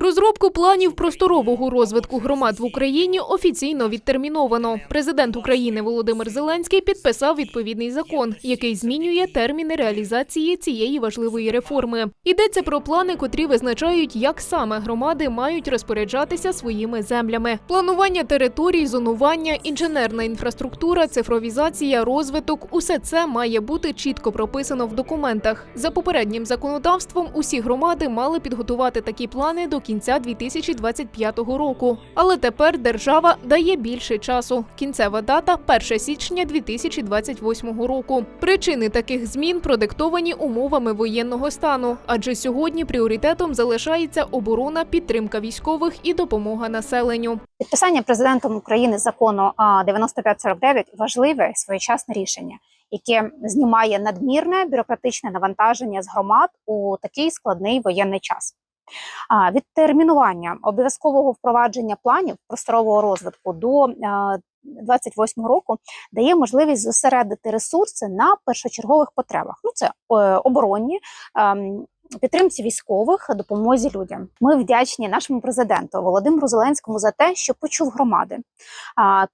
Розробку планів просторового розвитку громад в Україні офіційно відтерміновано. Президент України Володимир Зеленський підписав відповідний закон, який змінює терміни реалізації цієї важливої реформи. Йдеться про плани, котрі визначають, як саме громади мають розпоряджатися своїми землями. Планування територій, зонування, інженерна інфраструктура, цифровізація, розвиток усе це має бути чітко прописано в документах. За попереднім законодавством усі громади мали підготувати такі плани до кінця 2025 року. Але тепер держава дає більше часу. Кінцева дата 1 січня 2028 року. Причини таких змін продиктовані умовами воєнного стану, адже сьогодні пріоритетом залишається оборона, підтримка військових і допомога населенню. Підписання президентом України закону а, 9549 важливе своєчасне рішення, яке знімає надмірне бюрократичне навантаження з громад у такий складний воєнний час. А, Відтермінування обов'язкового впровадження планів просторового розвитку до а, 28 року дає можливість зосередити ресурси на першочергових потребах. Ну це е, оборонні. ем, Підтримці військових допомозі людям. Ми вдячні нашому президенту Володимиру Зеленському за те, що почув громади,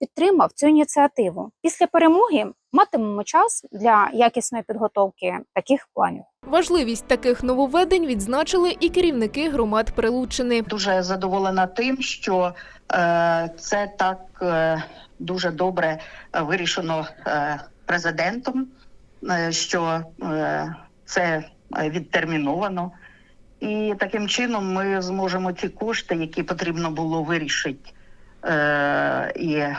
підтримав цю ініціативу. Після перемоги матимемо час для якісної підготовки таких планів. Важливість таких нововведень відзначили і керівники громад Прилуччини. дуже задоволена тим, що е, це так е, дуже добре вирішено е, президентом, е, що е, це відтерміновано. І таким чином ми зможемо ці кошти, які потрібно було вирішити е, і е,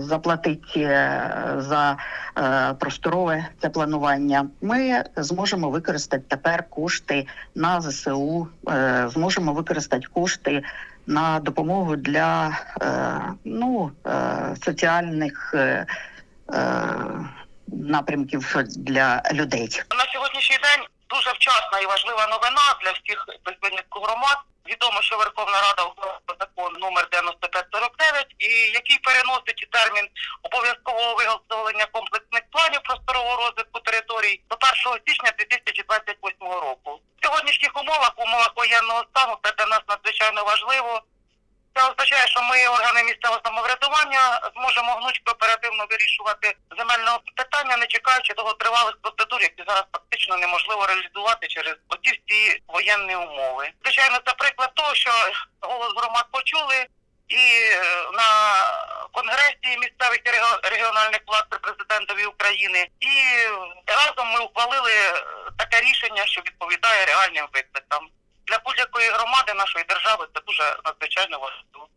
заплатити е, за е, просторове це планування, ми зможемо використати тепер кошти на ЗСУ, е, зможемо використати кошти на допомогу для ну, соціальних напрямків для людей. На сьогоднішній день дуже вчасна і важлива новина для всіх безпільних громад. Відомо, що Верховна Рада ухвалила закон номер 9549, і який переносить термін обов'язкового виготовлення комплексних планів просторового розвитку територій до 1 січня 2028 року. В сьогоднішніх умовах, в умовах воєнного стану, це для нас надзвичайно важливо. Це означає, що ми, органи місцевого самоврядування, зможемо гнучко оперативно вирішувати земельне питання, не чекаючи довготривалих процедур, які зараз фактично неможливо реалізувати через оці всі воєнні умови. Звичайно, це приклад того, що голос громад почули, і е, на конгресі місцевих регіональних влад президентові України, і разом ми ухвалили е, таке рішення, що відповідає реальним викликам. Для будь-якої громади нашої держави це дуже надзвичайно важливо.